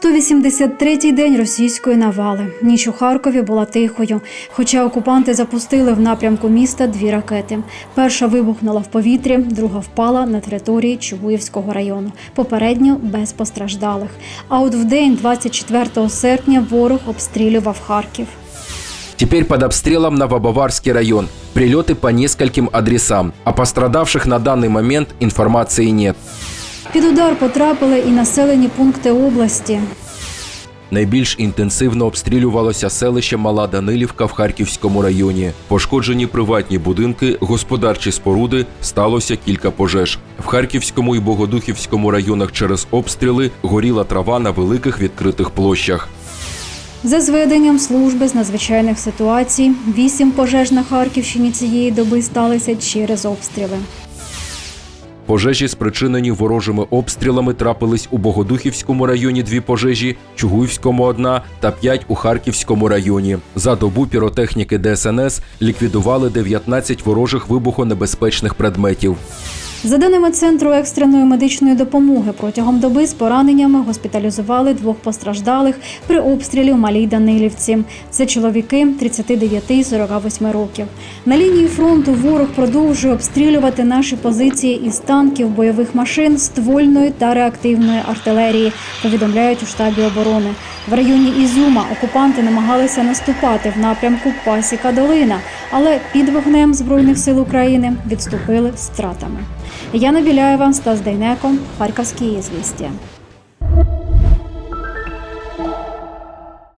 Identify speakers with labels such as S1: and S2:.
S1: 183-й день російської навали. Ніч у Харкові була тихою. Хоча окупанти запустили в напрямку міста дві ракети. Перша вибухнула в повітрі, друга впала на території Чугуївського району. Попередньо без постраждалих. А от в день, 24 серпня, ворог обстрілював Харків.
S2: Теперь под обстрелом Новобаварский район. Прилеты по нескольким адресам. О пострадавших на данный момент информации нет.
S1: Під удар потрапили і населені пункти області.
S2: Найбільш інтенсивно обстрілювалося селище Мала Данилівка в Харківському районі. Пошкоджені приватні будинки, господарчі споруди, сталося кілька пожеж. В Харківському і Богодухівському районах через обстріли горіла трава на великих відкритих площах.
S1: За зведенням служби з надзвичайних ситуацій, вісім пожеж на Харківщині цієї доби сталися через обстріли.
S2: Пожежі, спричинені ворожими обстрілами, трапились у Богодухівському районі дві пожежі, Чугуївському одна та п'ять у Харківському районі. За добу піротехніки ДСНС ліквідували 19 ворожих вибухонебезпечних предметів.
S1: За даними центру екстреної медичної допомоги, протягом доби з пораненнями госпіталізували двох постраждалих при обстрілі в Малій Данилівці. Це чоловіки 39 і 48 років. На лінії фронту ворог продовжує обстрілювати наші позиції із танків, бойових машин, ствольної та реактивної артилерії. Повідомляють у штабі оборони. В районі Ізюма окупанти намагалися наступати в напрямку Пасіка Долина, але під вогнем збройних сил України відступили з втратами. Яна Біляєва, Стас Дейнеко, Харківські звістя.